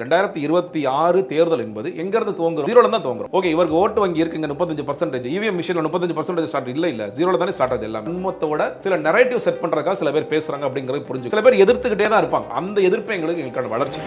ரெண்டாயிரத்தி இருபத்தி ஆறு தேர்தல் என்பது எங்கிருந்து துவங்குறோம்? ஜீரோல தான் துவங்குறோம். ஓகே இவருக்கு ஓட்டு வங்கி இருக்குங்க முப்பத்தஞ்சு பர்சன்டேஜ் இவிஎம் மிஷின்ல முப்பத்தஞ்சு பர்சன்டேஜ் ஸ்டார்ட் இல்ல இல்ல. ஜீரோல தானே ஸ்டார்ட் ஆகுது எல்லாம். உண்மத்தோட சில நெரேட்டிவ் செட் பண்றதுக்காக சில பேர் பேசுறாங்க அப்படிங்கறது புரிஞ்சு சில பேர் எதிர்த்துக்கிட்டே தான் இருப்பாங்க. அந்த எதிர்ப்பு எங்களுக்கு எங்களுக்கான வளர்ச்சி.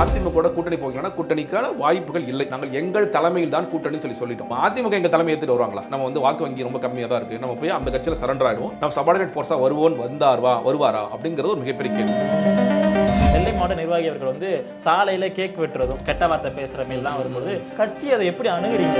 அதிமுக கூட்டணி போகிறோம்னா கூட்டணிக்கான வாய்ப்புகள் இல்லை. நாங்கள் எங்கள் தலைமையில் தான் கூட்டணி சொல்லி சொல்லிட்டோம். அதிமுக எங்க தலைமை ஏத்துட்டு வருவாங்களா? நம்ம வந்து வாக்கு வங்கி ரொம்ப கம்மியா தான் இருக்கு. நம்ம போய் அந்த கட்சியில சரண்டர் ஆயிடுவோம். நம்ம சபார்டினேட் ஃபோர்ஸா வருவோம் வந்தார்வா? வருவாரா? அப்படிங்கிறது ஒரு மிகப்பெரிய கேள்வி. நெல்லை மாவட்ட நிர்வாகி அவர்கள் வந்து சாலையில கேக் வெட்டுறதும் கெட்ட வார்த்தை பேசுகிற மாதிரிலாம் வரும்போது கட்சி அதை எப்படி அணுகிறீங்க?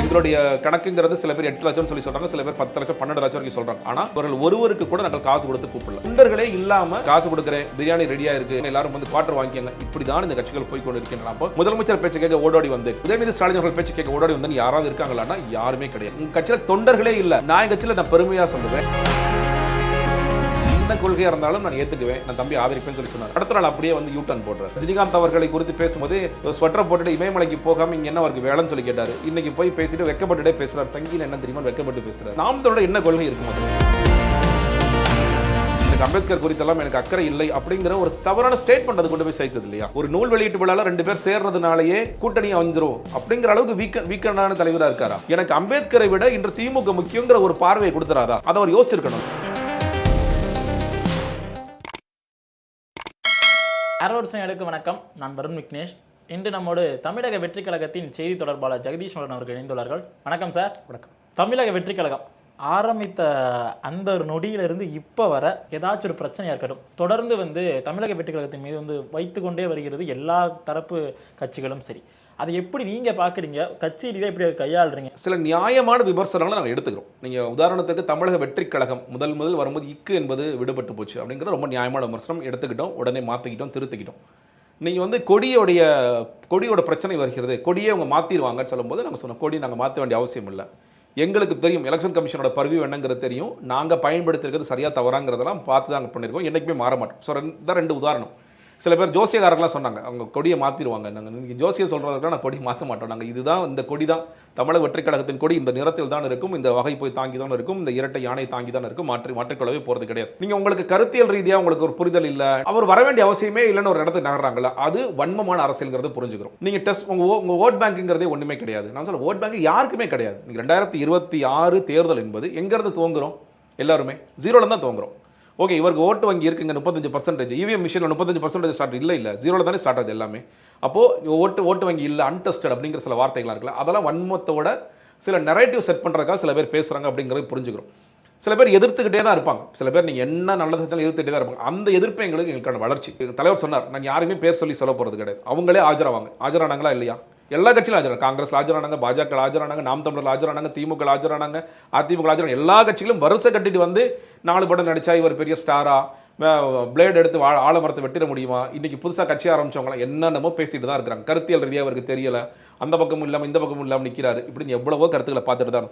எங்களுடைய கணக்குங்கிறது சில பேர் எட்டு லட்சம் சொல்லி சொல்றாங்க சில பேர் பத்து லட்சம் பன்னெண்டு லட்சம் வரைக்கும் சொல்றாங்க. ஆனா அவர்கள் ஒருவருக்கு கூட நாங்கள் காசு கொடுத்து கூப்பிடல. தொண்டர்களே இல்லாம காசு கொடுக்குறேன் பிரியாணி ரெடியா இருக்கு எல்லாரும் வந்து குவார்டர் வாங்கிக்கங்க. இப்படிதான் இந்த கட்சிகள் போய் கொண்டு இருக்கின்றன. அப்போ முதலமைச்சர் பேச்சு கேட்க ஓடோடி வந்து உதயநிதி ஸ்டாலின் அவர்கள் பேச்சு கேட்க ஓடோடி வந்து யாராவது இருக்காங்களான்னா யாருமே கிடையாது. உங்க கட்சியில தொண்டர்களே இல்ல. நான் என் கட்சியில நான் பெருமையா சொல்லுவேன். என்ன கொள்கையா இருந்தாலும் நான் ஏத்துக்குவேன். நான் தம்பி ஆதரிப்பேன்னு சொல்லி சொன்னார். அடுத்த நாள் அப்படியே வந்து யூ டர்ன் ரஜினிகாந்த் அவர்களை குறித்து பேசும்போது ஸ்வெட்டர் போட்டுட்டு இமயமலைக்கு போகாம இங்க என்ன அவருக்கு வேலைன்னு சொல்லி கேட்டாரு. இன்னைக்கு போய் பேசிட்டு வெக்கப்பட்டுட்டே பேசுறாரு. சங்கீன் என்ன தெரியுமா வெக்கப்பட்டு பேசுகிறார் நாம் தோட என்ன கொள்கை இருக்கும் அது. எனக்கு அம்பேத்கர் குறித்தெல்லாம் எனக்கு அக்கறை இல்லை அப்படிங்கிற ஒரு தவறான ஸ்டேட்மெண்ட் அது கொண்டு போய் சேர்க்குது இல்லையா? ஒரு நூல் வெளியீட்டு விழால ரெண்டு பேர் சேர்றதுனாலயே கூட்டணியா வந்துரும் அப்படிங்கிற அளவுக்கு வீக்க வீக்கனான தலைவரா இருக்காரா? எனக்கு அம்பேத்கரை விட இன்று திமுக முக்கியங்கிற ஒரு பார்வையை கொடுத்துறாதா அதை அவர் யோசிச்சிருக்கணும். ஆரோட்ஸன் எடுக்க வணக்கம். நான் வருண் விக்னேஷ். இன்று நம்மோடு தமிழக வெற்றி கழகத்தின் செய்தி தொடர்பாளர் ஜெகதீஸ்வரன் அவர்கள் இணைந்துள்ளார்கள். வணக்கம் சார். வணக்கம். தமிழக வெற்றி கழகம் ஆரம்பித்த அந்த ஒரு நொடியிலிருந்து இப்போ வர ஏதாச்சும் ஒரு பிரச்சனையாக இருக்கட்டும். தொடர்ந்து வந்து தமிழக வெற்றி கழகத்தின் மீது வந்து வைத்துக்கொண்டே வருகிறது எல்லா தரப்பு கட்சிகளும் சரி. அதை எப்படி நீங்க பார்க்குறீங்க? கட்சி எப்படி கையாளுறீங்க? சில நியாயமான விமர்சனங்களை நாங்கள் எடுத்துக்கிறோம். நீங்கள் உதாரணத்துக்கு தமிழக வெற்றிக் கழகம் முதல் முதல் வரும்போது இக்கு என்பது விடுபட்டு போச்சு அப்படிங்கிறது ரொம்ப நியாயமான விமர்சனம் எடுத்துக்கிட்டோம். உடனே மாற்றிக்கிட்டோம் திருத்திக்கிட்டோம். நீங்கள் வந்து கொடியோடைய கொடியோட பிரச்சனை வருகிறது. கொடியே அவங்க மாற்றிடுவாங்கன்னு சொல்லும்போது நாங்கள் சொன்னோம் கொடி நாங்கள் மாற்ற வேண்டிய அவசியம் இல்லை. எங்களுக்கு தெரியும் எலெக்ஷன் கமிஷனோட பரிவு என்னங்கிறது தெரியும். நாங்கள் பயன்படுத்திருக்கிறது சரியாக தவறாங்கிறதெல்லாம் பார்த்து தான் அங்கே பண்ணியிருக்கோம் என்றைக்குமே மாற மாட்டோம். ஸோ ரெண்டு ரெண்டு உதாரணம். சில பேர் ஜோசியக்காரர்களாம் சொன்னாங்க அவங்க கொடியை மாற்றிடுவாங்க நாங்கள் நீங்கள் ஜோசியம் சொல்கிறதுக்கு நான் கொடி மாற்ற மாட்டோம். நாங்கள் இதுதான் இந்த கொடி தான். தமிழக வெற்றிக் கழகத்தின் கொடி இந்த நிறத்தில் தான் இருக்கும் இந்த வகை போய் தாங்கி தான் இருக்கும் இந்த இரட்டை யானை தாங்கி தான் இருக்கும் மாற்றி மாற்றிக்கொள்ளவே போகிறது கிடையாது. நீங்கள் உங்களுக்கு கருத்தியல் ரீதியாக உங்களுக்கு ஒரு புரிதல் இல்லை அவர் வர வேண்டிய அவசியமே இல்லைன்னு ஒரு இடத்துக்கு நகர்றாங்களா அது வன்மமான அரசியல்ங்கிறது புரிஞ்சுக்கிறோம். நீங்கள் டெஸ்ட் உங்கள் உங்கள் ஓட் பேங்க்குங்கிறதே ஒன்றுமே கிடையாது. நான் சொல்ல ஓட் பேங்க் யாருக்குமே கிடையாது. நீங்கள் ரெண்டாயிரத்தி இருபத்தி ஆறு தேர்தல் என்பது எங்கேருந்து துவங்குறோம்? எல்லாருமே ஜீரோல தான் துவங்குறோம். ஓகே இவருக்கு ஓட்டு வங்கி இருக்குங்க முப்பத்தஞ்சு பர்சன்டேஜ் இவிஎம் மிஷினில் முப்பத்தஞ்சு பர்சன்டேஜ் ஸ்டார்ட் இல்லை இல்லை. ஜீரோவில் தானே ஸ்டார்ட் ஆகுது எல்லாமே. அப்போது ஓட்டு ஓட்டு வங்கி இல்லை அன்டெஸ்டட் அப்படிங்கிற சில வார்த்தைகளாக இருக்குல்ல அதெல்லாம் வன்மத்தோட சில நெரேட்டிவ் செட் பண்ணுறதுக்காக சில பேர் பேசுகிறாங்க அப்படிங்கிறது புரிஞ்சுக்கிறோம். சில பேர் எதிர்த்துக்கிட்டே தான் இருப்பாங்க. சில பேர் நீங்கள் என்ன நல்லது செஞ்சாலும் எதிர்த்துக்கிட்டே தான் இருப்பாங்க. அந்த எதிர்ப்பு எங்களுக்கு எங்களுக்கான வளர்ச்சி. தலைவர் சொன்னார் நான் யாருமே பேர் சொல்லி சொல்ல போகிறது கிடையாது. அவங்களே ஆஜராவாங்க. ஆஜரானாங்களா இல்லையா? எல்லா கட்சியிலும் ஆஜரான காங்கிரஸ் ஆஜரானாங்க பாஜக ஆஜரானாங்க நாம் தமிழர் ஆஜரானாங்க திமுக ஆஜரானாங்க அதிமுக ஆஜரானாங்க. எல்லா கட்சிகளும் வரிசை கட்டிட்டு வந்து நாலு படம் நடிச்சா இவர் பெரிய ஸ்டாரா? பிளேட் எடுத்து வா ஆலமரத்தை வெட்டிட முடியுமா? இன்னைக்கு புதுசாக கட்சி ஆரம்பிச்சவங்களாம் என்னென்னமோ பேசிட்டு தான் இருக்கிறாங்க. கருத்தியல் ரீதியாக அவருக்கு தெரியலை. அந்த பக்கமும் இல்லாமல் இந்த பக்கமும் இல்லாமல் நிற்கிறாரு இப்படின்னு எவ்வளவோ கருத்துக்களை பார்த்துட்டு தான்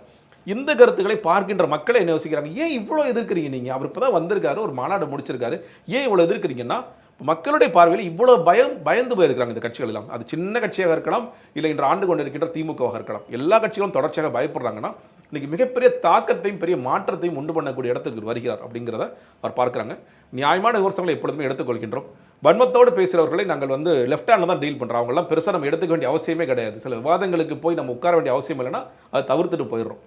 இந்த கருத்துக்களை பார்க்கின்ற மக்களை என்ன யோசிக்கிறாங்க? ஏன் இவ்வளோ எதிர்க்கிறீங்க நீங்கள் அவர் இப்போ தான் வந்திருக்காரு ஒரு மாநாடு முடிச்சிருக்காரு. ஏன் இவ்வளோ எதிர்க்கிறீங்கன்னா மக்களுடைய பார்வையில் இவ்வளோ பயம் பயந்து போயிருக்கிறாங்க இந்த கட்சிகள் எல்லாம். அது சின்ன கட்சியாக இருக்கலாம் இல்லை இன்று ஆண்டு கொண்டு இருக்கின்ற திமுகவாக இருக்கலாம். எல்லா கட்சிகளும் தொடர்ச்சியாக பயப்படுறாங்கன்னா இன்னைக்கு மிகப்பெரிய தாக்கத்தையும் பெரிய மாற்றத்தையும் உண்டு பண்ணக்கூடிய இடத்துக்கு வருகிறார் அப்படிங்கிறத அவர் பார்க்குறாங்க. நியாயமான விமர்சனங்களை எப்பொழுதுமே எடுத்துக்கொள்கின்றோம். வன்மத்தோடு பேசுகிறவர்களை நாங்கள் வந்து லெஃப்ட் ஹேண்டில் தான் டீல் பண்ணுறோம் அவங்களாம் பெருசாக நம்ம எடுத்துக்க வேண்டிய அவசியமே கிடையாது. சில விவாதங்களுக்கு போய் நம்ம உட்கார வேண்டிய அவசியம் இல்லைன்னா அதை தவிர்த்துட்டு போயிடுறோம்.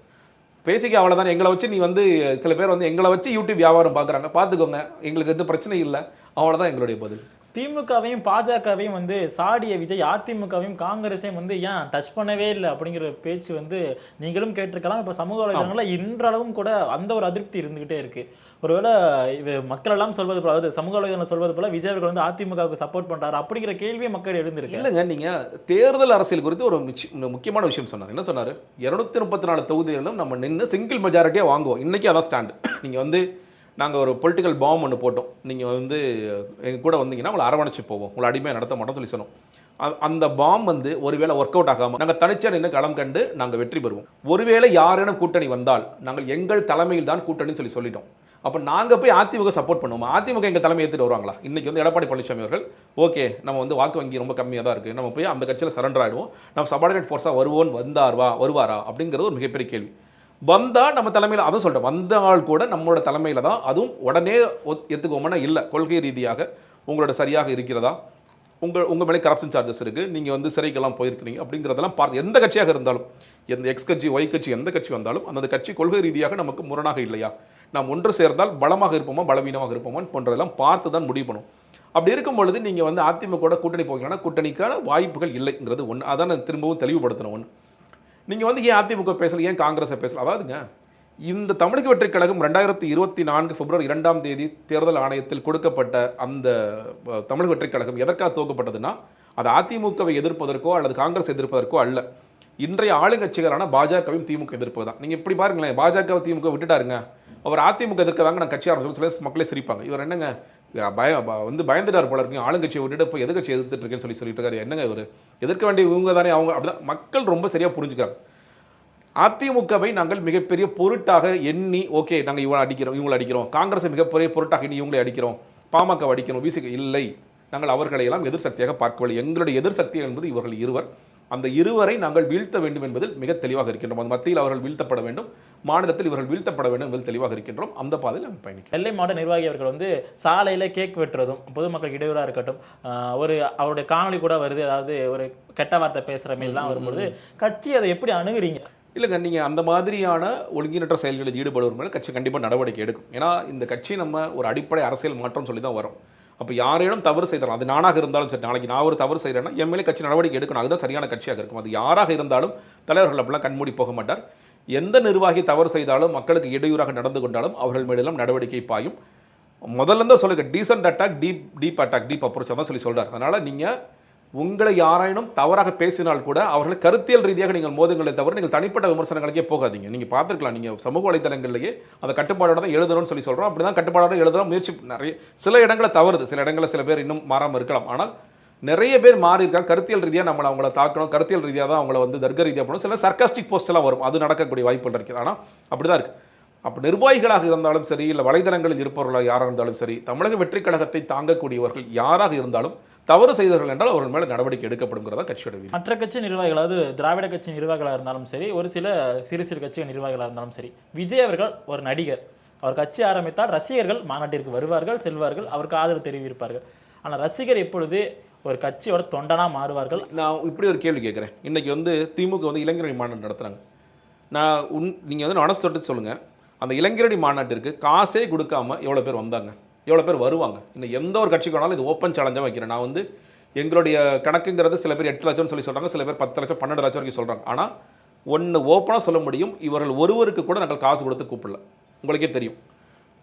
பேசிக்க அவ்வளோதான் எங்களை வச்சு நீ வந்து சில பேர் வந்து எங்களை வச்சு யூடியூப் வியாபாரம் பார்க்குறாங்க. பார்த்துக்கோங்க. எங்களுக்கு எந்த பிரச்சனை இல்லை. அவ்வளோதான் எங்களுடைய பதில். திமுகவையும் பாஜகவையும் வந்து சாடிய விஜய் அதிமுகவையும் காங்கிரஸையும் வந்து ஏன் டச் பண்ணவே இல்லை அப்படிங்கிற பேச்சு வந்து நீங்களும் கேட்டிருக்கலாம். இப்போ சமூக வலைதளங்களில் இன்றளவும் கூட அந்த ஒரு அதிருப்தி இருந்துகிட்டே இருக்கு. ஒருவேளை இது மக்கள் எல்லாம் சொல்வது போல அதாவது சமூக வலைதளம் சொல்வது போல விஜய் அவர்கள் வந்து அதிமுகவுக்கு சப்போர்ட் பண்றாரு அப்படிங்கிற கேள்வியே மக்கள் எழுந்திருக்கு இல்லைங்க நீங்க தேர்தல் அரசியல் குறித்து ஒரு முக்கியமான விஷயம் சொன்னார். என்ன சொன்னாரு? இருநூத்தி முப்பத்தி நாலு தொகுதிகளிலும் நம்ம நின்று சிங்கிள் மெஜாரிட்டியா வாங்குவோம். இன்னைக்கு அதான் ஸ்டாண்டு நீங்க வந்து நாங்கள் ஒரு பொலிட்டிக்கல் பாம் ஒன்று போட்டோம். நீங்கள் வந்து எங்கள் கூட வந்தீங்கன்னா உங்களை அரவணைச்சு போவோம். உங்களை அடிமையாக நடத்த மாட்டோம் சொல்லி சொன்னோம். அந்த பாம் வந்து ஒருவேளை ஒர்க் அவுட் ஆகாமல் நாங்கள் தனிச்சா நின்று களம் கண்டு நாங்கள் வெற்றி பெறுவோம். ஒருவேளை யாரேனும் கூட்டணி வந்தால் நாங்கள் எங்கள் தலைமையில் தான் கூட்டணின்னு சொல்லி சொல்லிட்டோம். அப்போ நாங்கள் போய் அதிமுக சப்போர்ட் பண்ணுவோம்? அதிமுக எங்கள் தலைமை ஏற்றுட்டு வருவாங்களா? இன்னைக்கு வந்து எடப்பாடி பழனிசாமி அவர்கள் ஓகே நம்ம வந்து வாக்கு வங்கி ரொம்ப கம்மியாக தான் இருக்குது நம்ம போய் அந்த கட்சியில் சரண்டர் ஆகிடுவோம் நம்ம சபார்டினேட் ஃபோர்ஸாக வருவோம் வந்தார்வா? வருவாரா? அப்படிங்கிறது ஒரு மிகப்பெரிய கேள்வி. வந்தால் நம்ம தலைமையில் அதுவும் சொல்லிட்டேன் வந்த ஆள் கூட நம்மளோட தலைமையில் தான் அதுவும் உடனே ஒத்- ஏத்துக்குவோம்னா இல்லை கொள்கை ரீதியாக உங்களோட சரியாக இருக்கிறதா? உங்கள் உங்கள் மேலே கரப்ஷன் சார்ஜஸ் இருக்குது நீங்கள் வந்து சிறைக்கெல்லாம் போயிருக்கிறீங்க அப்படிங்கிறதெல்லாம் பார்த்து எந்த கட்சியாக இருந்தாலும் எந்த எக்ஸ் கட்சி ஒய் கட்சி எந்த கட்சி வந்தாலும் அந்த கட்சி கொள்கை ரீதியாக நமக்கு முரணாக இல்லையா? நாம் ஒன்று சேர்ந்தால் பலமாக இருப்போமா பலவீனமாக இருப்போமா போன்றதெல்லாம் பார்த்து தான் முடிவு பண்ணும். அப்படி இருக்கும் பொழுது நீங்கள் வந்து அதிமுக கூட்டணி போகிறீங்கன்னா கூட்டணிக்கான வாய்ப்புகள் இல்லைங்கிறது ஒன்று அதான் நான் திரும்பவும் தெளிவுபடுத்தணும் ஒன்று நீங்கள் வந்து ஏன் அதிமுக பேசலை ஏன் காங்கிரஸை பேசல? அதாவதுங்க இந்த தமிழக வெற்றிக் கழகம் ரெண்டாயிரத்தி இருபத்தி நான்கு பிப்ரவரி இரண்டாம் தேதி தேர்தல் ஆணையத்தில் கொடுக்கப்பட்ட அந்த தமிழக வெற்றிக் கழகம் எதற்காக துவக்கப்பட்டதுன்னா அது அதிமுகவை எதிர்ப்பதற்கோ அல்லது காங்கிரஸ் எதிர்ப்பதற்கோ அல்ல. இன்றைய ஆளுங்கட்சிகளான பாஜகவையும் திமுக எதிர்ப்பு தான் நீங்கள் இப்படி பாருங்களேன் பாஜக திமுக விட்டுட்டாருங்க. அவர் அதிமுக எதிர்க்கதாங்க நான் கட்சி ஆரம்பிச்சு சில மக்களே சிரிப்பாங்க. இவர் என்னங்க பய வந்து பயந்துட்டார் போல இருக்கு. ஆளுங்கட்சியை விட்டுட்டு இப்போ எதிர்கட்சி எதிர்த்துட்டு இருக்கேன்னு சொல்லி சொல்லிட்டு இருக்காரு. என்னங்க இவர்? எதிர்க்க வேண்டிய இவங்க தானே? அவங்க அப்படிதான் மக்கள் ரொம்ப சரியா புரிஞ்சுக்கிறாங்க. அதிமுகவை நாங்கள் மிகப்பெரிய பொருட்டாக எண்ணி ஓகே நாங்கள் இவங்களை அடிக்கிறோம் இவங்களை அடிக்கிறோம். காங்கிரஸை மிகப்பெரிய பொருட்டாக எண்ணி இவங்களை அடிக்கிறோம். பாமக அடிக்கிறோம் விசிக இல்லை. நாங்கள் அவர்களை எல்லாம் எதிர் சக்தியாக பார்க்கவில்லை. எங்களுடைய எதிர் சக்தி என்பது இவர்கள் இருவர். அந்த இருவரை நாங்கள் வீழ்த்த வேண்டும் என்பதில் மிக தெளிவாக இருக்கின்றோம். அந்த மத்தியில் அவர்கள் வீழ்த்தப்பட வேண்டும். மாநிலத்தில் இவர்கள் வீழ்த்தப்பட வேண்டும் என்பதில் தெளிவாக இருக்கின்றோம். அந்த பாதையில் நாங்கள் பயணிக்கிறோம். நெல்லை மாவட்ட நிர்வாகி அவர்கள் வந்து சாலையில கேக் வெட்டுறதும் பொதுமக்களுக்கு இடையூறா இருக்கட்டும் ஒரு அவருடைய காணொளி கூட வருது. அதாவது ஒரு கெட்ட வார்த்தை பேசுற மாதிரிலாம் வரும்பொழுது கட்சி அதை எப்படி அணுகுறீங்க? இல்லைங்க நீங்கள் அந்த மாதிரியான ஒழுங்கினற்ற செயல்களில் ஈடுபடுவர் மேலே கட்சி கண்டிப்பாக நடவடிக்கை எடுக்கும். ஏன்னா இந்த கட்சி நம்ம ஒரு அடிப்படை அரசியல் மாற்றம் சொல்லி தான் வரும். அப்போ யாரேனும் தவறு செய்தாலும் அது நானாக இருந்தாலும் சரி நாளைக்கு நான் ஒரு தவறு செய்கிறேன்னா எம்எல்ஏ கட்சி நடவடிக்கை எடுக்கணும். அதுதான் சரியான கட்சியாக இருக்கும். அது யாராக இருந்தாலும் தலைவர்கள் அப்படிலாம் கண்மூடி போக மாட்டார். எந்த நிர்வாகி தவறு செய்தாலும் மக்களுக்கு இடையூறாக நடந்து கொண்டாலும் அவர்கள் மேலெல்லாம் நடவடிக்கை பாயும். முதல்ல இருந்தால் சொல்லுங்கள் decent attack deep deep attack deep approach தான் சொல்லி சொல்கிறார் அதனால் நீங்கள் உங்களை யாராயினும் தவறாக பேசினால் கூட அவர்களை கருத்தியல் ரீதியாக நீங்கள் மோதுங்களே தவிர நீங்கள் தனிப்பட்ட விமர்சனங்களுக்கே போகாதீங்க. நீங்கள் பார்த்துருக்கலாம் நீங்கள் சமூக வலைதளங்களிலேயே அந்த கட்டுப்பாடோட தான் எழுதணும்னு சொல்லி சொல்கிறோம் அப்படி தான் கட்டுப்பாடோட எழுதணும் முயற்சி நிறைய சில இடங்களை தவறுது. சில இடங்களில் சில பேர் இன்னும் மாறாமல் இருக்கலாம். ஆனால் நிறைய பேர் மாறி இருக்காங்க. கருத்தியல் ரீதியாக நம்மளை அவங்கள தாக்கணும். கருத்தியல் ரீதியாக தான் அவங்கள வந்து தர்க்க ரீதியாக பண்ணணும் சில சர்க்காஸ்டிக் போஸ்ட் எல்லாம் வரும். அது நடக்கக்கூடிய வாய்ப்புகள் இருக்குது. ஆனால் அப்படி தான் இருக்குது அப்போ நிர்வாகிகளாக இருந்தாலும் சரி இல்லை வலைதளங்களில் இருப்பவர்களாக யாராக இருந்தாலும் சரி தமிழக வெற்றி கழகத்தை தாங்கக்கூடியவர்கள் யாராக இருந்தாலும் தவறு செய்தார்கள் என்றால் அவர்கள் மேலே நடவடிக்கை எடுக்கப்படுங்கிறதா கட்சியோட மற்ற கட்சி நிர்வாகிகள் அதாவது திராவிட கட்சி நிர்வாகிகளாக இருந்தாலும் சரி ஒரு சில சிறு சிறு கட்சி நிர்வாகிகளாக இருந்தாலும் சரி விஜய் அவர்கள் ஒரு நடிகர். அவர் கட்சி ஆரம்பித்தால் ரசிகர்கள் மாநாட்டிற்கு வருவார்கள் செல்வார்கள் அவருக்கு ஆதரவு தெரிவிப்பார்கள். ஆனால் ரசிகர் எப்பொழுது ஒரு கட்சியோட தொண்டனா மாறுவார்கள்? நான் இப்படி ஒரு கேள்வி கேட்குறேன். இன்னைக்கு வந்து திமுக வந்து இளைஞரணி மாநாடு நடத்துறாங்க. நான் உன் நீங்கள் வந்து மனசு தொட்டு சொல்லுங்கள் அந்த இளைஞரணி மாநாட்டிற்கு காசே கொடுக்காம எவ்வளோ பேர் வந்தாங்க? எவ்வளோ பேர் வருவாங்க? இன்னும் எந்த ஒரு கட்சிக்கு வேணாலும் இது ஓப்பன் சேலஞ்சாக வைக்கிறேன். நான் வந்து எங்களுடைய கணக்குங்கிறது சில பேர் எட்டு லட்சம்னு சொல்லி சொல்கிறாங்க சில பேர் பத்து லட்சம் பன்னெண்டு லட்சம் வரைக்கும் சொல்கிறாங்க ஆனால் ஒன்று ஓப்பனாக சொல்ல முடியும். இவர்கள் ஒருவருக்கு கூட நாங்கள் காசு கொடுத்து கூப்பிடல. உங்களுக்கே தெரியும்.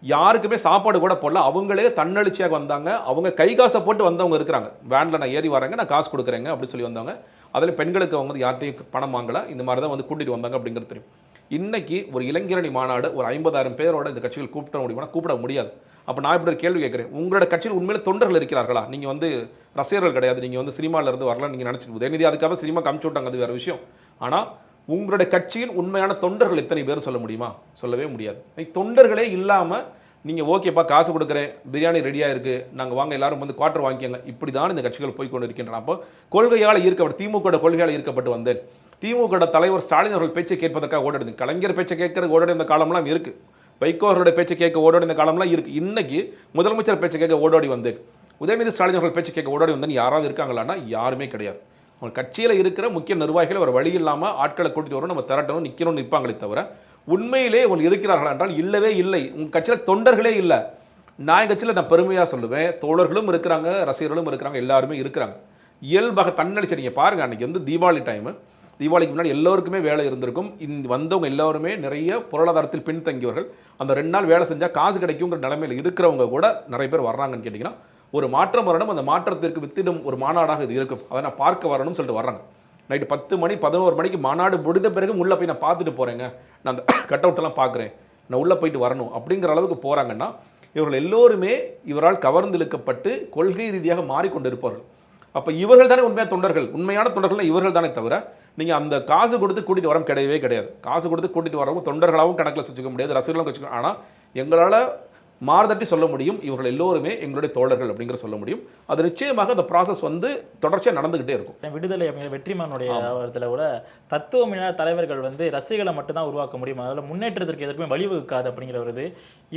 யாருக்குமே சாப்பாடு கூட போடல. அவங்களே தன்னெழுச்சியாக வந்தாங்க. அவங்க கை காசை போட்டு வந்தவங்க இருக்கிறாங்க. வேனில் நான் ஏறி வரேங்க நான் காசு கொடுக்குறேங்க அப்படி சொல்லி வந்தவங்க. அதில் பெண்களுக்கு அவங்க வந்து யார்ட்டையும் பணம் வாங்கல. இந்த மாதிரி தான் வந்து கூட்டிட்டு வந்தாங்க அப்படிங்கிறது தெரியும். இன்னைக்கு ஒரு இளைஞரணி மாநாடு ஒரு ஐம்பதாயிரம் பேரோட இந்த கட்சிகள் கூப்பிட முடியுமா? கூப்பிட முடியாது. அப்போ நான் இப்படி ஒரு கேள்வி கேட்குறேன். உங்களோட கட்சியில் உண்மையில தொண்டர்கள் இருக்கிறார்களா? நீங்கள் வந்து ரசிகர்கள் கிடையாது. நீங்கள் வந்து சினிமால இருந்து வரலாம் நீங்கள் நினச்சிட்டு உதயநிதி அதுக்காக சினிமா காமிச்சு விட்டாங்க அது வேற விஷயம். ஆனால் உங்களுடைய கட்சியின் உண்மையான தொண்டர்கள் எத்தனை பேரும் சொல்ல முடியுமா? சொல்லவே முடியாது. தொண்டர்களே இல்லாமல் நீங்கள் ஓகேப்பா காசு கொடுக்குறேன் பிரியாணி ரெடியாக இருக்குது நாங்கள் வாங்க எல்லாரும் வந்து குவார்டர் வாங்கிக்கங்க. இப்படி தான் இந்த கட்சிகள் போய் கொண்டு இருக்கின்றன அப்போ கொள்கையால் ஈர்க்கப்பட்டு திமுக கொள்கையால் ஈர்க்கப்பட்டு வந்தேன். திமுக தலைவர் ஸ்டாலின் அவர்கள் பேச்சை கேட்பதற்காக ஓடிடுது கலைஞர் பேச்சை கேட்கறது ஓடி இந்த காலம்லாம் இருக்குது வைகோ அவர்களுடைய பேச்சை கேட்க ஓடோடி இந்த காலம்லாம் இருக்கு. இன்னைக்கு முதலமைச்சர் பேச்சை கேட்க ஓடோடி வந்து உதயநிதி ஸ்டாலின் அவர்கள் பேச்சை கேட்க ஓடோடி வந்து யாராவது இருக்காங்களான்னா யாருமே கிடையாது. அவங்க கட்சியில் இருக்கிற முக்கிய நிர்வாகிகள் ஒரு வழி இல்லாமல் ஆட்களை கூட்டிட்டு வரணும் நம்ம திரட்டணும் நிற்கணும்னு நிற்பாங்களே தவிர உண்மையிலே அவங்க இருக்கிறார்களா என்றால் இல்லவே இல்லை. உங்கள் கட்சியில் தொண்டர்களே இல்லை. நான் கட்சியில் நான் பெருமையாக சொல்லுவேன். தோழர்களும் இருக்கிறாங்க ரசிகர்களும் இருக்கிறாங்க எல்லாருமே இருக்கிறாங்க. இயல்பாக தன்னடிச்சு நீங்கள் பாருங்க அன்றைக்கி வந்து தீபாவளி டைமு தீபாவளிக்கு முன்னாடி எல்லோருக்குமே வேலை இருந்திருக்கும். இந்த வந்தவங்க எல்லாருமே நிறைய பொருளாதாரத்தில் பின்தங்கியவர்கள். அந்த ரெண்டு நாள் வேலை செஞ்சால் காசு கிடைக்குங்கிற நிலைமையில் இருக்கிறவங்க கூட நிறைய பேர் வர்றாங்கன்னு கேட்டிங்கன்னா ஒரு மாற்றம் வரணும் அந்த மாற்றத்திற்கு வித்திடும் ஒரு மாநாடாக இது இருக்கும். அதை நான் பார்க்க வரணும்னு சொல்லிட்டு வர்றாங்க. நைட்டு பத்து மணி பதினோரு மணிக்கு மாநாடு முடிந்த பிறகு உள்ளே போய் நான் பார்த்துட்டு போகிறேங்க நான் அந்த கட் அவுட்டெல்லாம் பார்க்குறேன். நான் உள்ளே போயிட்டு வரணும். அப்படிங்கிற அளவுக்கு போகிறாங்கன்னா இவர்கள் எல்லோருமே இவரால் கவர்ந்து இழுக்கப்பட்டு கொள்கை ரீதியாக மாறிக்கொண்டிருப்பார்கள் அப்போ இவர்கள் தானே உண்மையான தொண்டர்கள். உண்மையான தொண்டர்கள் இவர்கள் தானே தவிர நீங்கள் அந்த காசு கொடுத்து கூட்டிகிட்டு வரம் கிடையவே கிடையாது. காசு கொடுத்து கூட்டிகிட்டு வரவங்க தொண்டர்களாகவும் கணக்கில் வச்சுக்க முடியாது ரசிகர்களும் வச்சுக்க ஆனால் எங்களால் மாறுதட்டி சொல்ல முடியும். இவர்கள் எல்லோருமே எங்களுடைய தோழர்கள் அப்படிங்கிற சொல்ல முடியும். அது நிச்சயமாக அந்த ப்ராசஸ் வந்து தொடர்ச்சியாக நடந்துகிட்டே இருக்கும். விடுதலை வெற்றிமானுடைய வியாபாரத்தில் கூட தத்துவமில்லாத தலைவர்கள் வந்து ரசிகளை மட்டும்தான் உருவாக்க முடியும். அதில் முன்னேற்றத்திற்கு எதற்குமே வழிவகுக்காது அப்படிங்கிற வருது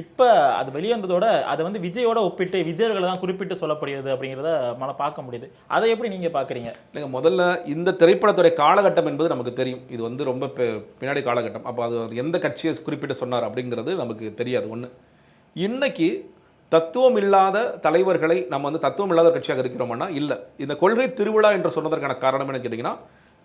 இப்போ அது வெளியே வந்ததோட அதை வந்து விஜயோட ஒப்பிட்டு விஜயர்களை தான் குறிப்பிட்டு சொல்லப்படுகிறது அப்படிங்கிறத மன பார்க்க முடியுது. அதை எப்படி நீங்க பார்க்குறீங்க? இல்லைங்க முதல்ல இந்த திரைப்படத்துடைய காலகட்டம் என்பது நமக்கு தெரியும். இது வந்து ரொம்ப பின்னாடி காலகட்டம். அப்போ அது எந்த கட்சியை குறிப்பிட்டு சொன்னார் அப்படிங்கிறது நமக்கு தெரியாது. ஒன்று இன்னைக்கு தத்துவம் இல்லாத தலைவர்களை நம்ம வந்து தத்துவம் இல்லாத கட்சியாக இருக்கிறோம்னா இல்லை. இந்த கொள்கை திருவிழா என்று சொன்னதற்கான காரணம் என்ன கேட்டிங்கன்னா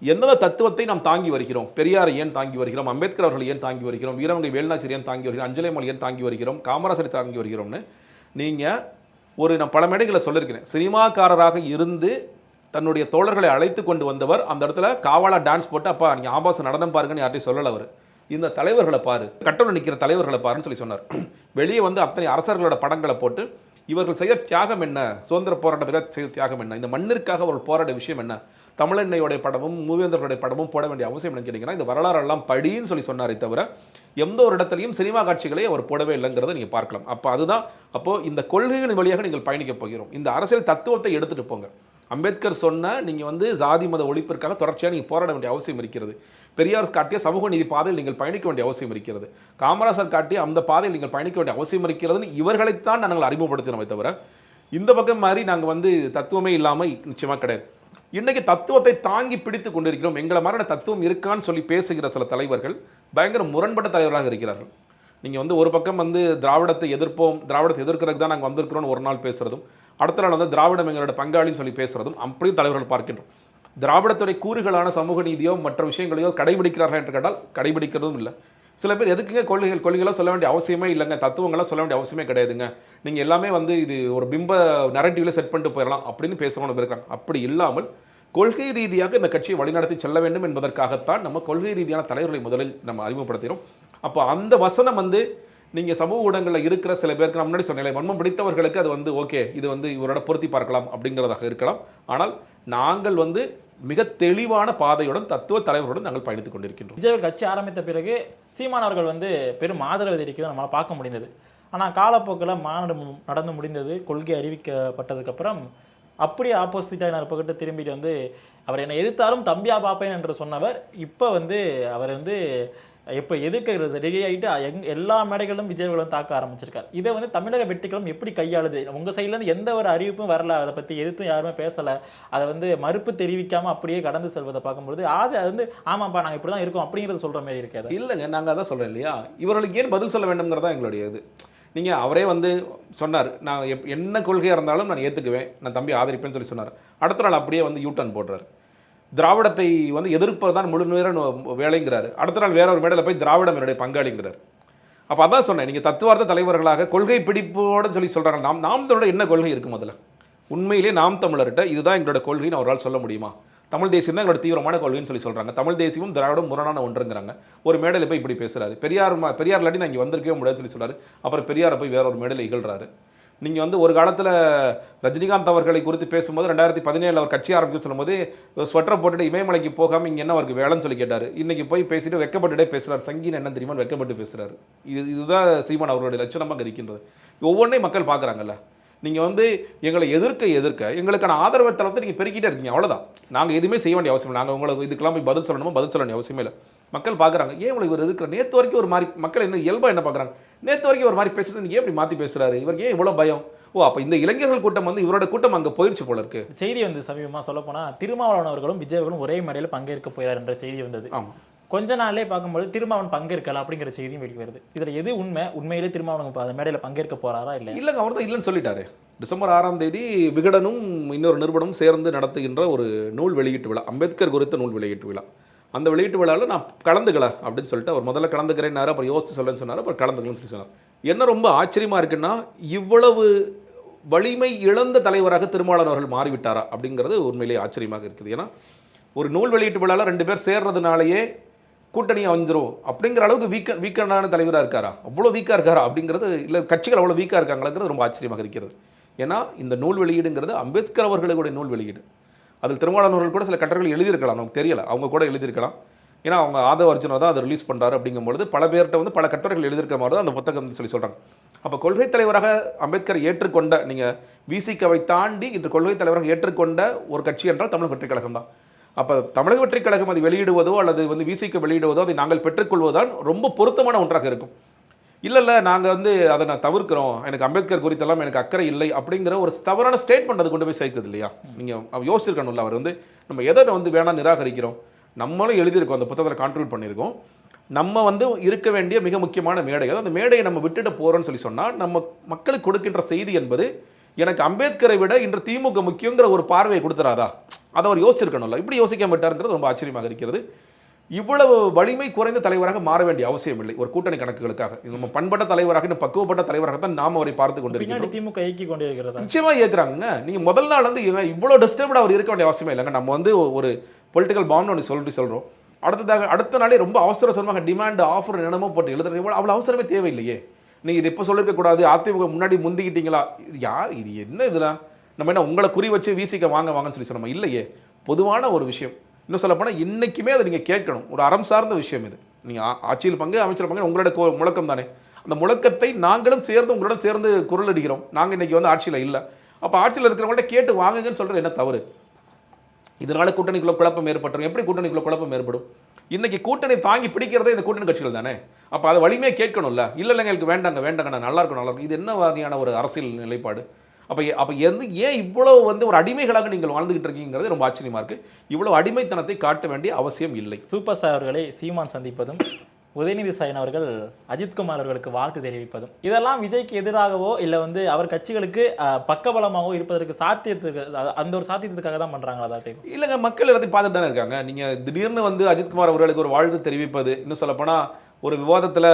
எந்தெந்த தத்துவத்தை நாம் தாங்கி வருகிறோம்? பெரியார் ஏன் தாங்கி வருகிறோம்? அம்பேத்கர் அவர்கள் ஏன் தாங்கி வருகிறோம்? வீரமங்கை வேலுநாச்சியர் ஏன் தாங்கி வருகிறோம்? அஞ்சலிமல் ஏன் தாங்கி வருகிறோம்? காமராசரை தாங்கி வருகிறோம்னு நீங்கள் ஒரு நான் பல மேடைகளை சொல்லியிருக்கிறேன். சினிமாக்காரராக இருந்து தன்னுடைய தோழர்களை அழைத்து கொண்டு வந்தவர் அந்த இடத்துல காவாலா டான்ஸ் போட்டு அப்பா நீங்கள் ஆபாச நடனம் பாருங்கன்னு யார்ட்டையும் சொல்லலை அவர். இந்த தலைவர்களை பாரு. கட்டணம் நிற்கிற தலைவர்களை பாருன்னு சொல்லி சொன்னார். வெளியே வந்து அத்தனை அரசர்களோட படங்களை போட்டு இவர்கள் செய்த தியாகம் என்ன? சுதந்திர போராட்டத்தில் செய்த தியாகம் என்ன? இந்த மண்ணிற்காக அவர்கள் போராட விஷயம் என்ன? தமிழன்னையோட படமும் மூவேந்தர்களுடைய படமும் போட வேண்டிய அவசியம் என்னன்னு கேட்டிங்கன்னா இந்த வரலாறெல்லாம் படின்னு சொல்லி சொன்னாரே தவிர எந்த ஒரு இடத்துலையும் சினிமா காட்சிகளை அவர் போடவே இல்லைங்கிறத நீங்கள் பார்க்கலாம். அப்போ அதுதான் அப்போது இந்த கொள்கைகளின் வழியாக நீங்கள் பயணிக்க போகிறோம். இந்த அரசியல் தத்துவத்தை எடுத்துகிட்டு போங்க. அம்பேத்கர் சொன்ன நீங்கள் வந்து ஜாதி மத ஒழிப்பிற்காக தொடர்ச்சியாக நீங்கள் போராட வேண்டிய அவசியம் இருக்கிறது. பெரியார் காட்டிய சமூக நீதி பாதையில் நீங்கள் பயணிக்க வேண்டிய அவசியம் இருக்கிறது. காமராசர் காட்டிய அந்த பாதையில் நீங்கள் பயணிக்க வேண்டிய அவசியம் இருக்கிறதுன்னு இவர்களைத்தான் நாங்கள் அறிமுகப்படுத்தினோமே தவிர இந்த பக்கம் மாதிரி நாங்கள் வந்து தத்துவமே இல்லாமல் நிச்சயமாக கிடையாது. இன்றைக்கி தத்துவத்தை தாங்கி பிடித்து கொண்டிருக்கிறோம். எங்களை மாதிரி தத்துவம் இருக்கான்னு சொல்லி பேசுகிற சில தலைவர்கள் பயங்கர முரண்பட்ட தலைவராக இருக்கிறார்கள். நீங்கள் வந்து ஒரு பக்கம் வந்து திராவிடத்தை எதிர்ப்போம் திராவிடத்தை எதிர்க்கிறதுக்கு தான் நாங்கள் வந்திருக்கிறோம்னு ஒரு நாள் பேசுறதும் அடுத்த நாள் வந்து திராவிடம் எங்களோட பங்காளின்னு சொல்லி பேசுகிறதும் அப்படியும் தலைவர்கள் பார்க்கின்றோம். திராவிடத்துடைய கூறுகளான சமூக நீதியோ மற்ற விஷயங்களையோ கடைபிடிக்கிறார்கள் என்று கேட்டால் கடைபிடிக்கிறதும் இல்லை. சில பேர் எதுக்குங்க கொள்கைகள்? கொள்கைகளாக சொல்ல வேண்டிய அவசியமே இல்லைங்க. தத்துவங்களாம் சொல்ல வேண்டிய அவசியமே கிடையாதுங்க. நீங்கள் எல்லாமே வந்து இது ஒரு பிம்ப நரட்டிவில் செட் பண்ணிட்டு போயிடலாம் அப்படின்னு பேசுகிறவங்க இருக்காங்க. அப்படி இல்லாமல் கொள்கை ரீதியாக இந்த கட்சியை வழிநடத்தி செல்ல வேண்டும் என்பதற்காகத்தான் நம்ம கொள்கை ரீதியான தலைவர்களை முதலில் நம்ம அறிமுகப்படுத்துகிறோம். அப்போ அந்த வசனம் வந்து நீங்கள் சமூக ஊடகங்களில் இருக்கிற சில பேருக்கு நான் முன்னாடி சொன்னேன் வன்மம் பிடித்தவர்களுக்கு அது வந்து ஓகே இது வந்து இவரோட பொருத்தி பார்க்கலாம் அப்படிங்கிறதாக இருக்கலாம். ஆனால் நாங்கள் வந்து மிக தெளிவான பாதையுடன் தத்துவ தலைவருடன் நாங்கள் பயணித்துக் கொண்டிருக்கின்றோம். விஜய் கட்சி ஆரம்பித்த பிறகு சீமான் அவர்கள் வந்து பெரும் ஆதரவு இருக்கிறத நம்மளால் பார்க்க முடிந்தது. ஆனால் காலப்போக்கில் மாநாடு மு- நடந்து முடிந்தது கொள்கை அறிவிக்கப்பட்டதுக்கப்புறம் அப்படியே ஆப்போசிட்டாக நான் பக்கத்து திரும்பிட்டு வந்து அவர் என்னை எதிர்த்தாலும் தம்பியா பார்ப்பேன் என்று சொன்னவர் இப்போ வந்து அவர் வந்து இப்போ எதுக்கு ரெடி ஆகிட்டு எங் எல்லா மேடைகளிலும் விஜயர்களும் தாக்க ஆரம்பிச்சிருக்கார். இதை வந்து தமிழக வெற்றிகளும் எப்படி கையாளுது? உங்கள் சைட்லேருந்து எந்த ஒரு அறிவிப்பும் வரல. அதை பற்றி எதிர்த்தும் யாருமே பேசலை. அதை வந்து மறுப்பு தெரிவிக்காமல் அப்படியே கடந்து செல்வதை பார்க்கும்பொழுது அது அது வந்து ஆமாப்பா நாங்கள் இப்படி தான் இருக்கோம் அப்படிங்கிறது சொல்கிற மாதிரி இருக்காது இல்லைங்க நாங்கள் அதான் சொல்கிறோம் இல்லையா? இவர்களுக்கு ஏன் பதில் சொல்ல வேண்டும்ங்கிறதா எங்களுடைய இது. நீங்கள் அவரே வந்து சொன்னார் நான் எப் என்ன கொள்கையாக இருந்தாலும் நான் ஏற்றுக்குவேன் நான் தம்பி ஆதரிப்பேன்னு சொல்லி சொன்னார். அடுத்த நாள் அப்படியே வந்து யூ டர்ன் போடுறாரு. திராவிடத்தை வந்து எதிர்ப்பது தான் முழு நேர வேலைங்கிறாரு. அடுத்த நாள் வேற ஒரு மேடையில் போய் திராவிடம் என்னுடைய பங்காளிங்கிறார். அப்போ அதான் சொன்னேன் நீங்கள் தத்துவார்த்த தலைவர்களாக கொள்கை பிடிப்போடு சொல்லி சொல்கிறாங்க நாம் நாம் தமிழோட என்ன கொள்கை இருக்கு முதல்ல? உண்மையிலே நாம் தமிழர்கிட்ட இதுதான் எங்களோட கொள்கைன்னு அவரால் சொல்ல முடியுமா? தமிழ் தேசியம் தான் எங்களோட தீவிரமான கொள்கைன்னு சொல்லி சொல்கிறாங்க தமிழ் தேசியமும் திராவிடம் முரணான ஒன்றுங்கிறாங்க. ஒரு மேடையில் போய் இப்படி பேசுகிறாரு பெரியார் ம- பெரியார் இல்லாட்டி நான் இங்கே வந்திருக்கவே முடியாதுன்னு சொல்லி சொல்கிறாரு அப்புறம் பெரியாரை போய் வேற ஒரு மேடையில் இகழ்கிறாரு நீங்கள் வந்து ஒரு காலத்தில் ரஜினிகாந்த் அவர்களை குறித்து பேசும்போது ரெண்டாயிரத்தி பதினேழில் அவர் கட்சி ஆரம்பிக்க சொல்லும்போது ஸ்வெட்டரை போட்டுட்டு இமயமலைக்கு போகாமல் இங்கே என்ன அவருக்கு வேலைன்னு சொல்லி கேட்டார். இன்றைக்கி போய் பேசிட்டு வெக்கப்பட்டுட்டே பேசுகிறார் சங்கீன் என்ன தெரியுமா வெக்கப்பட்டு பேசுகிறார் இது இதுதான் சீமான் அவர்களுடைய லட்சணமாக இருக்கின்றது. ஒவ்வொன்றையும் மக்கள் பார்க்குறாங்கல்ல. நீங்கள் வந்து எங்களை எதிர்க்க எதிர்க்க எங்களுக்கான ஆதரவு தளத்தை நீங்கள் பெருக்கிட்டே இருக்கீங்க. அவ்வளோதான் நாங்கள் எதுவுமே செய்ய வேண்டிய அவசியம் இல்லை. உங்களுக்கு இதுக்கெல்லாம் போய் பதில் சொல்லணுமோ பதில் சொல்ல வேண்டிய அவசியமே இல்லை. மக்கள் பார்க்குறாங்க. ஏன் உங்களுக்கு இவர் எதிர்க்கிற நேற்று வரைக்கும் ஒரு மாதிரி மக்கள் என்ன இயல்பாக என்ன பார்க்குறாங்க? நேத்து வரைக்கும் ஒரு மாதிரி பேசுறது நீங்க ஏன் இப்படி மாத்தி பேசுறாரு? இவருக்கு ஏன் இவ்வளவு பயம்? ஓ அப்ப இந்த இளைஞர்கள் கூட்டம் வந்து இவரோட கூட்டம் அங்க போயிருச்சு போல இருக்கு. செய்தி வந்து சமீபமா சொல்ல போனா திருமாவளவன் அவர்களும் விஜய் அவர்களும் ஒரே மேடையில் பங்கேற்க போகிறார் என்ற செய்தி வந்தது. ஆமா. கொஞ்ச நாள்லயே பார்க்கும்போது திருமாவளவன் பங்கேற்கல அப்படிங்கிற செய்தியும் வெளியே வருது. இதுல எது உண்மை? உண்மையிலே திருமாவளவன் இப்ப அந்த மேடையில பங்கேற்க போறாரா இல்ல? இல்லைங்க அவர் தான் இல்லைன்னு சொல்லிட்டாரு. டிசம்பர் ஆறாம் தேதி விகடனும் இன்னொரு நிறுவனமும் சேர்ந்து நடத்துகின்ற ஒரு நூல் வெளியீட்டு விழா அம்பேத்கர் குறித்த நூல் வெளியீட்டு விழா. அந்த வெளியீட்டு விழாவில் நான் கலந்துக்கல அப்படின்னு சொல்லிட்டு அவர் முதல்ல கலந்துக்கிறேன்னாரு அப்புறம் யோசிச்சு சொல்லுன்னு சொன்னார் அப்புறம் கலந்துக்கலன்னு சொல்லி சொன்னார். என்ன ரொம்ப ஆச்சரியமா இருக்குன்னா இவ்வளவு வலிமை இழந்த தலைவராக திருமாவளவன் அவர்கள் மாறிவிட்டாரா அப்படிங்கிறது உண்மையிலேயே ஆச்சரியமாக இருக்குது. ஏன்னா ஒரு நூல் வெளியீட்டு விழாவில் ரெண்டு பேர் சேர்றதுனாலேயே கூட்டணி அமைஞ்சிரும் அப்படிங்கிற அளவுக்கு வீக்க வீக்கனான தலைவராக இருக்காரா? அவ்வளோ வீக்காக இருக்காரா அப்படிங்கிறது இல்லை கட்சிகள் அவ்வளோ வீக்காக இருக்காங்களாங்கிறது ரொம்ப ஆச்சரியமாக இருக்கிறது. ஏன்னா இந்த நூல் வெளியீடுங்கிறது அம்பேத்கர் அவர்களுடைய நூல் வெளியீடு. அதில் திருமாவளவர்கள் கூட சில கட்டுரைகள் எழுதியிருக்கலாம் நமக்கு தெரியல. அவங்க கூட எழுதியிருக்கலாம். ஏன்னா அவங்க ஆதவ அர்ஜுனா தான் அதை ரிலீஸ் பண்ணுறாரு அப்படிங்கும்பொழுது பல பேர்கிட்ட வந்து பல கட்டுரைகள் எழுதியிருக்க மாதிரி தான் அந்த புத்தகம் வந்து சொல்லி சொல்கிறாங்க அப்போ கொள்கை தலைவராக அம்பேத்கர் ஏற்றுக்கொண்ட நீங்கள் விசிகவை தாண்டி இன்று கொள்கை தலைவராக ஏற்றுக்கொண்ட ஒரு கட்சி என்றால் தமிழக வெற்றிக் கழகம் தான். அப்போ தமிழக வெற்றிக் கழகம் அதை வெளியிடுவதோ அல்லது வந்து விசிக்கு வெளியிடுவதோ அதை நாங்கள் பெற்றுக்கொள்வதுதான் ரொம்ப பொருத்தமான ஒன்றாக இருக்கும். இல்லை இல்லை நாங்கள் வந்து அதை நான் தவிர்க்கிறோம். எனக்கு அம்பேத்கர் குறித்தெல்லாம் எனக்கு அக்கறை இல்லை அப்படிங்கிற ஒரு தவறான ஸ்டேட்மெண்ட் அது கொண்டு போய் சேர்க்குறது இல்லையா? நீங்கள் அவர் யோசிச்சிருக்கணும்ல அவர் வந்து நம்ம எதை வந்து வேணால் நிராகரிக்கிறோம்? நம்மளும் எழுதியிருக்கோம் அந்த புத்தகத்தில் கான்ட்ரிபியூட் பண்ணியிருக்கோம். நம்ம வந்து இருக்க வேண்டிய மிக முக்கியமான மேடை அதாவது அந்த மேடையை நம்ம விட்டுட்டு போகிறோம்னு சொல்லி சொன்னால் நம்ம மக்களுக்கு கொடுக்கின்ற செய்தி என்பது எனக்கு அம்பேத்கரை விட இன்று திமுக முக்கியங்கிற ஒரு பார்வையை கொடுத்துறாதா அதை அவர் யோசிச்சிருக்கணும்ல. இப்படி யோசிக்க மாட்டாருங்கிறது ரொம்ப ஆச்சரியமாக இருக்கிறது. இவ்வளவு வலிமை குறைந்த தலைவராக மாற வேண்டிய அவசியம் இல்லை. ஒரு கூட்டணி கணக்குகளுக்காக. நம்ம பண்பட்ட தலைவராக இன்னும் பக்குவப்பட்ட தலைவராக தான் நாம் அவரை பார்த்து கொண்டிருக்கிறோம். திமுக இயக்கி கொண்டிருக்கிறதா? நிச்சயமா ஏற்கிறாங்க நீங்க முதல் நாள் வந்து இவன் இவ்வளவு டிஸ்டர்ப்டா அவர் இருக்க வேண்டிய அவசியமே இல்லைங்க. நம்ம வந்து ஒரு பொலிட்டிக்கல் பாம்னு ஒன்று சொல்லிட்டு சொல்றோம். அடுத்ததாக அடுத்த நாளே ரொம்ப அவசர அவசரமாக டிமாண்ட் ஆஃபர் என்னமோ போட்டு எழுதுறது. இவ்வளவு அவ்வளவு அவசரமே தேவையில்லையே. நீங்க இது இப்போ சொல்லிருக்க கூடாது. அதிமுக முன்னாடி முந்திக்கிட்டீங்களா? இது யார் இது என்ன இதெல்லாம்? நம்ம என்ன உங்களை குறி வச்சு வீசிக்க வாங்க வாங்கன்னு சொல்லி சொன்னோமா? இல்லையே. பொதுவான ஒரு விஷயம். இன்னும் சொல்ல போனால் அதை நீங்கள் கேட்கணும். ஒரு அறம் சார்ந்த விஷயம் இது. நீங்கள் ஆட்சியில் பங்கு அமைச்சர் பங்கு உங்களோட கோ- முழக்கம் தானே. அந்த முழக்கத்தை நாங்களும் சேர்ந்து உங்களுடன் சேர்ந்து குரல் அடிக்கிறோம். நாங்கள் இன்றைக்கி வந்து ஆட்சியில் இல்லை. அப்போ ஆட்சியில் இருக்கிறவங்கள்ட்ட கேட்டு வாங்குங்கன்னு சொல்கிறது என்ன தவறு? இதனால் கூட்டணிக்குள்ள குழப்பம் ஏற்பட்டுரும். எப்படி கூட்டணிக்குள்ள குழப்பம் ஏற்படும்? இன்றைக்கி கூட்டணி தாங்கி பிடிக்கிறதே இந்த கூட்டணி கட்சிகள் தானே. அப்போ அதை வலிமையாக கேட்கணும்ல. இல்லை இல்லைங்க எனக்கு வேண்டாங்க வேண்டாங்க நான் நல்லா இருக்கும் நல்லா இருக்கும் இது என்ன வகையான ஒரு அரசியல் நிலைப்பாடு? அப்ப அப்ப எந்த ஏன் இவ்வளவு வந்து ஒரு அடிமைகளாக நீங்கள் வாழ்ந்துகிட்டு இருக்கீங்கிறது ரொம்ப ஆச்சரியமா இருக்கு. இவ்வளவு அடிமைத்தனத்தை காட்ட வேண்டிய அவசியம் இல்லை. சூப்பர் ஸ்டார் அவர்களை சீமான் சந்திப்பதும் உதயநிதி ஸ்டாலின் அவர்கள் அஜித்குமார் அவர்களுக்கு வாழ்த்து தெரிவிப்பதும் இதெல்லாம் விஜய்க்கு எதிராகவோ இல்ல வந்து அவர் கட்சிகளுக்கு பக்கபலமாகவோ இருப்பதற்கு சாத்தியத்துக்கு அந்த ஒரு சாத்தியத்துக்காக தான் பண்றாங்களா அதிமுக இல்லைங்க மக்கள் எல்லாத்தையும் பார்த்துட்டு தானே இருக்காங்க. நீங்க திடீர்னு வந்து அஜித்குமார் அவர்களுக்கு ஒரு வாழ்த்து தெரிவிப்பது இன்னும் சொல்லப்போனா ஒரு விவாதத்துல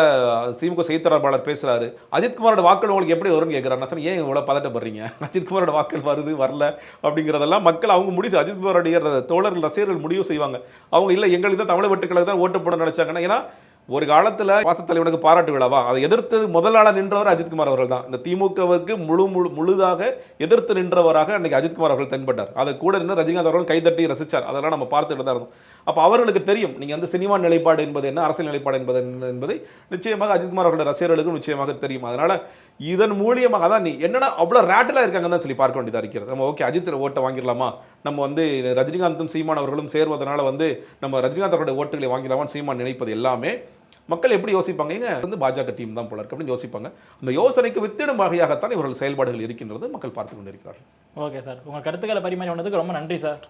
திமுக செய்தி தொடர்பாளர் பேசுறாரு. அஜித்குமாரோட வாக்கள் உங்களுக்கு எப்படி வரும்னு கேட்குறாரு நான் ஏன் இவ்வளவு பதட்டப்படுறீங்க அஜித்குமாரோட வாக்கள் வருது வரல அப்படிங்கிறதெல்லாம் மக்கள் அவங்க முடிவு அஜித்குமாரோடைய தோழர்கள் ரசிகர்கள் முடிவு செய்வாங்க. அவங்க இல்ல எங்களுக்கு தான் தமிழ் வெட்டுக்களுக்கு தான் ஓட்டு போட நினச்சாங்கன்னா ஏன்னா ஒரு காலத்துல வாசத்தலைவனுக்கு பாராட்டு விழாவா? அதை எதிர்த்து முதலாளர் நின்றவர் அஜித்குமார் அவர்கள் தான். இந்த திமுகவுக்கு முழு முழு முழுதாக எதிர்த்து நின்றவராக அன்னைக்கு அஜித்குமார் அவர்கள் தென்பட்டார். அதை கூட நின்று ரஜினிகாந்த் அவர்கள் கைதட்டி ரசிச்சார். அதெல்லாம் நம்ம பார்த்துட்டு தான் இருந்தோம். அப்போ அவர்களுக்கு தெரியும் நீங்கள் வந்து சினிமா நிலைப்பாடு என்பது என்ன அரசியல் நிலைப்பாடு என்பது என்ன என்பதை நிச்சயமாக அஜித்குமார் அவர்களுடைய ரசிகர்களுக்கும் நிச்சயமாக தெரியும். அதனால் இதன் மூலியமாக தான் நீ என்னடா அவ்வளோ ரேட்டலாக இருக்காங்கன்னு தான் சொல்லி பார்க்க வேண்டியதாக இருக்கிறது. நம்ம ஓகே அஜித் ஓட்டை வாங்கிடலாமா? நம்ம வந்து ரஜினிகாந்தும் சீமான் அவர்களும் சேர்வதனால வந்து நம்ம ரஜினிகாந்த் அவருடைய ஓட்டுகளை வாங்கிடலாமான்னு சீமான் நினைப்பது எல்லாமே மக்கள் எப்படி யோசிப்பாங்க? இங்கே வந்து பாஜக டீம் தான் போல இருக்கு அப்படின்னு யோசிப்பாங்க. அந்த யோசனைக்கு வித்திடும் வகையாகத்தான் இவர்கள் செயல்பாடுகள் இருக்கின்றது மக்கள் பார்த்து கொண்டிருக்கிறார்கள். ஓகே சார் உங்க கருத்துக்களை பரிமாறி ரொம்ப நன்றி சார்